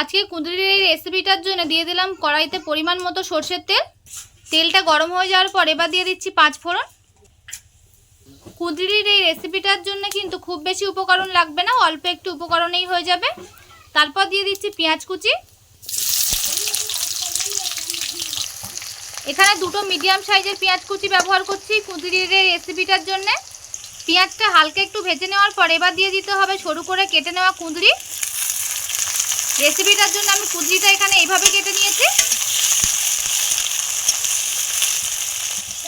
আজকে কুঁদরির এই রেসিপিটার জন্য দিয়ে দিলাম কড়াইতে পরিমাণ মতো সর্ষের তেল। তেলটা গরম হয়ে যাওয়ার পর এবার দিয়ে দিচ্ছি পাঁচ ফোড়ন। কুঁদরির এই রেসিপিটার জন্য কিন্তু খুব বেশি উপকরণ লাগবে না, অল্প একটু উপকরণেই হয়ে যাবে। তারপর দিয়ে দিচ্ছি পেঁয়াজ কুচি। এখানে দুটো মিডিয়াম সাইজের পেঁয়াজ কুচি ব্যবহার করছি কুঁদরির এই রেসিপিটার জন্য। পেঁয়াজটা হালকা একটু ভেজে নেওয়ার পর এবার দিয়ে দিতে হবে সরু করে কেটে নেওয়া কুঁদরি। রেসিপিটার জন্য আমি কুঁদরিটা এখানে এইভাবে কেটে নিয়েছি।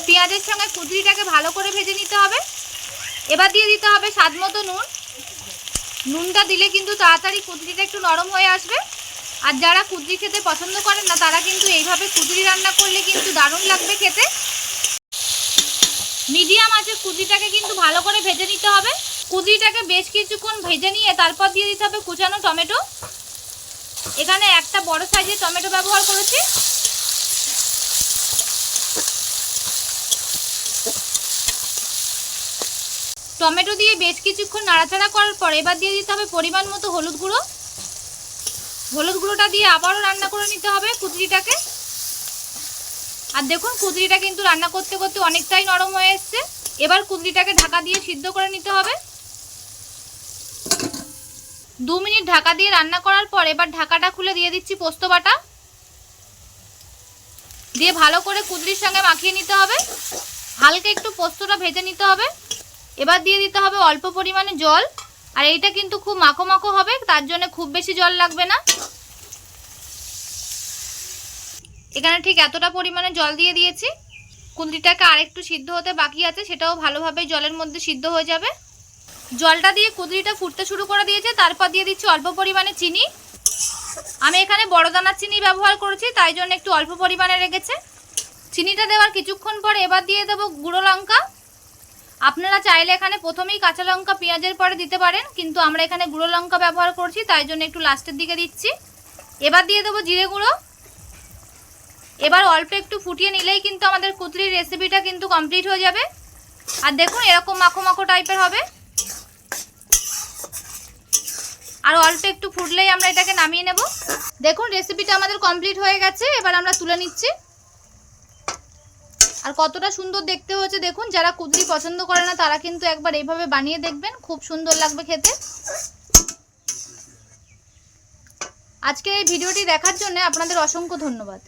পেঁয়াজের সঙ্গে কুঁদরিটাকে ভালো করে ভেজে নিতে হবে। এবার দিয়ে দিতে হবে স্বাদ মতো নুন। নুনটা দিলে কিন্তু তাড়াতাড়ি কুঁদরিটা একটু নরম হয়ে আসবে। আর যারা কুঁদরি খেতে পছন্দ করেন না, তারা কিন্তু এইভাবে কুঁদরি রান্না করলে কিন্তু দারুণ লাগবে খেতে। মিডিয়াম আছে, কুঁদরিটাকে কিন্তু ভালো করে ভেজে নিতে হবে। কুঁদরিটাকে বেশ কিছুক্ষণ ভেজে নিয়ে তারপর দিয়ে দিতে হবে কুচানো টমেটো। এখানে একটা বড় সাইজের টমেটো ব্যবহার করেছি। টমেটো দিয়ে বেশ কিছুক্ষণ নাড়াচাড়া করার পর এবার দিয়ে দিতে হবে পরিমাণ মতো হলুদ গুঁড়ো। হলুদ গুঁড়োটা দিয়ে আবারও রান্না করে নিতে হবে কুচড়িটাকে আর দেখুন কুচড়িটা কিন্তু রান্না করতে করতে অনেকটাই নরম হয়ে এসছে। এবার কুচড়িটাকে ঢাকা দিয়ে সিদ্ধ করে নিতে হবে। দু মিনিট ঢাকা দিয়ে রান্না করার পর এবার ঢাকাটা খুলে দিয়ে দিচ্ছি পোস্ত বাটা। দিয়ে ভালো করে কুদরির সঙ্গে মাখিয়ে নিতে হবে। হালকা একটু পোস্তটা ভেজে নিতে হবে। এবার দিয়ে দিতে হবে অল্প পরিমাণে জল। আর এইটা কিন্তু খুব মাখো মাখো হবে, তার জন্য খুব বেশি জল লাগবে না। এখানে ঠিক এতটা পরিমাণে জল দিয়ে দিয়েছি। কুঁদরিটাকে আরেকটু সিদ্ধ হতে বাকি আছে, সেটাও ভালোভাবে জলের মধ্যে সিদ্ধ হয়ে যাবে। জলটা দিয়ে কুদরিটা ফুটতে শুরু করে দিয়েছে, তারপর দিয়ে দিচ্ছি অল্প পরিমাণে চিনি। আমি এখানে বড় দানার চিনি ব্যবহার করেছি, তাই জন্য একটু অল্প পরিমাণে রেখেছে। চিনিটা দেওয়ার কিছুক্ষণ পর এবার দিয়ে দেবো গুঁড়ো লঙ্কা। আপনারা চাইলে এখানে প্রথমেই কাঁচা লঙ্কা পেঁয়াজের পরে দিতে পারেন, কিন্তু আমরা এখানে গুঁড়ো লঙ্কা ব্যবহার করছি, তাই জন্য একটু লাস্টের দিকে দিচ্ছি। এবার দিয়ে দেবো জিরে গুঁড়ো। এবার অল্প একটু ফুটিয়ে নিলেই কিন্তু আমাদের কুতরির রেসিপিটা কিন্তু কমপ্লিট হয়ে যাবে। আর দেখুন এরকম মাখো মাখো টাইপের হবে। আর অল্প একটু ফুটলেই আমরা এটাকে নামিয়ে নেব। দেখুন রেসিপিটা আমাদের কমপ্লিট হয়ে গেছে, এবার আমরা তুলে নিচ্ছি। আর কতটা সুন্দর দেখতে হয়েছে, দেখুন, যারা কুদলি পছন্দ করে না, তারা কিন্তু একবার এইভাবে বানিয়ে দেখবেন, খুব সুন্দর লাগবে খেতে। আজকে এই ভিডিওটি দেখার জন্য আপনাদের অসংখ্য ধন্যবাদ।